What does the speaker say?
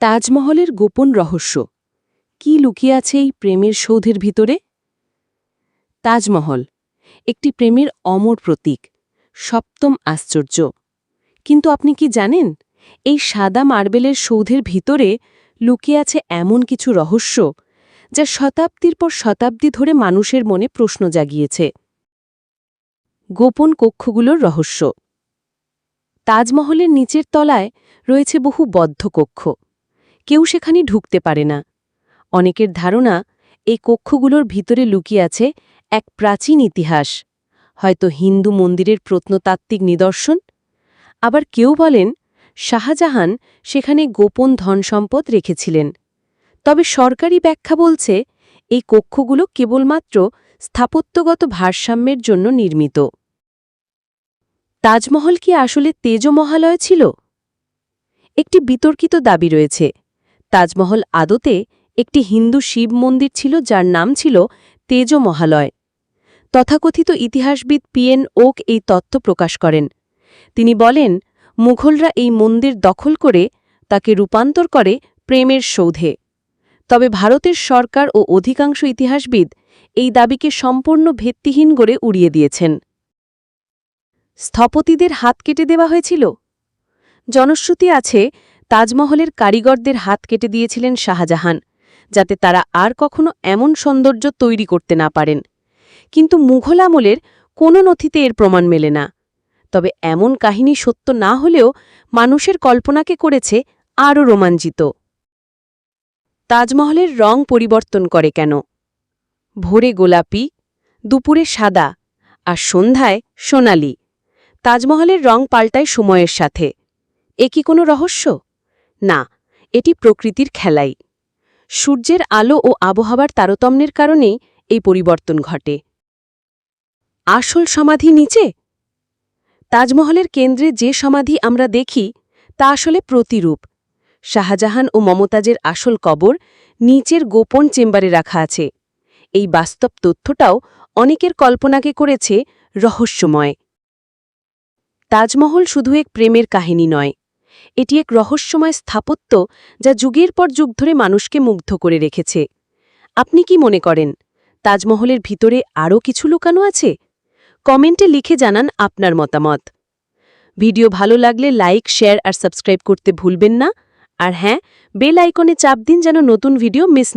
তাজমহলের গোপন রহস্য। কি লুকিয়ে আছে এই প্রেমের সৌধের ভিতরে? তাজমহল, একটি প্রেমের অমর প্রতীক, সপ্তম আশ্চর্য। কিন্তু আপনি কি জানেন, এই সাদা মার্বেলের সৌধের ভিতরে লুকিয়ে আছে এমন কিছু রহস্য, যা শতাব্দীর পর শতাব্দী ধরে মানুষের মনে প্রশ্ন জাগিয়েছে? গোপন কক্ষগুলোর রহস্য। তাজমহলের নিচের তলায় রয়েছে বহু বদ্ধ কক্ষ। কেউ সেখানে ঢুকতে পারে না। অনেকের ধারণা, এই কক্ষগুলোর ভিতরে লুকিয়ে আছে এক প্রাচীন ইতিহাস। হয়তো হিন্দু মন্দিরের প্রত্নতাত্ত্বিক নিদর্শন? আবার কেউ বলেন, শাহজাহান সেখানে গোপন ধনসম্পদ রেখেছিলেন। তবে সরকারি ব্যাখ্যা বলছে, এই কক্ষগুলো কেবলমাত্র স্থাপত্যগত ভারসাম্যের জন্য নির্মিত। তাজমহল কি আসলে তেজ মহালয় ছিল? একটি বিতর্কিত দাবি রয়েছে। তাজমহল আদতে একটি হিন্দু শিব মন্দির ছিল যার নাম ছিল তেজ মহালয়। তথাকথিত ইতিহাসবিদ পিএন ওক এই তথ্য প্রকাশ করেন। তিনি বলেন, মুঘলরা এই মন্দির দখল করে তাকে রূপান্তর করে প্রেমের সৌধে। তবে ভারতের সরকার ও অধিকাংশ ইতিহাসবিদ এই দাবিকে সম্পূর্ণ ভিত্তিহীন করে উড়িয়ে দিয়েছেন। স্থপতিদের হাত কেটে দেওয়া হয়েছিল? জনশ্রুতি আছে তাজমহলের কারিগরদের হাত কেটে দিয়েছিলেন শাহজাহান, যাতে তারা আর কখনো এমন সৌন্দর্য তৈরি করতে না পারেন। কিন্তু মুঘল আমলের কোনো নথিতে এর প্রমাণ মেলে না। তবে এমন কাহিনী সত্য না হলেও মানুষের কল্পনাকে করেছে আরও রোমাঞ্চিত। তাজমহলের রং পরিবর্তন করে কেন? ভোরে গোলাপি, দুপুরে সাদা, আর সন্ধ্যায় সোনালি। তাজমহলের রং পাল্টায় সময়ের সাথে। এ কি কোনো রহস্য? না, এটি প্রকৃতির খেলাই। সূর্যের আলো ও আবহাওয়ার তারতম্যের কারণেই এই পরিবর্তন ঘটে। আসল সমাধি নিচে? তাজমহলের কেন্দ্রে যে সমাধি আমরা দেখি, তা আসলে প্রতিরূপ। শাহজাহান ও মমতাজের আসল কবর নিচের গোপন চেম্বারে রাখা আছে। এই বাস্তব তথ্যটাও অনেকের কল্পনাকে করেছে রহস্যময়। তাজমহল শুধু এক প্রেমের কাহিনী নয় এটি এক রহস্যময় স্থাপত্য যা যুগের পর যুগ ধরে মানুষকে মুগ্ধ করে রেখেছে। আপনি কি মনে করেন, তাজমহলের ভিতরে আরও কিছু লুকানো আছে? কমেন্টে লিখে জানান আপনার মতামত। ভিডিও ভালো লাগলে লাইক, শেয়ার আর সাবস্ক্রাইব করতে ভুলবেন না। আর হ্যাঁ বেল আইকনে চাপ দিন যেন নতুন ভিডিও মিস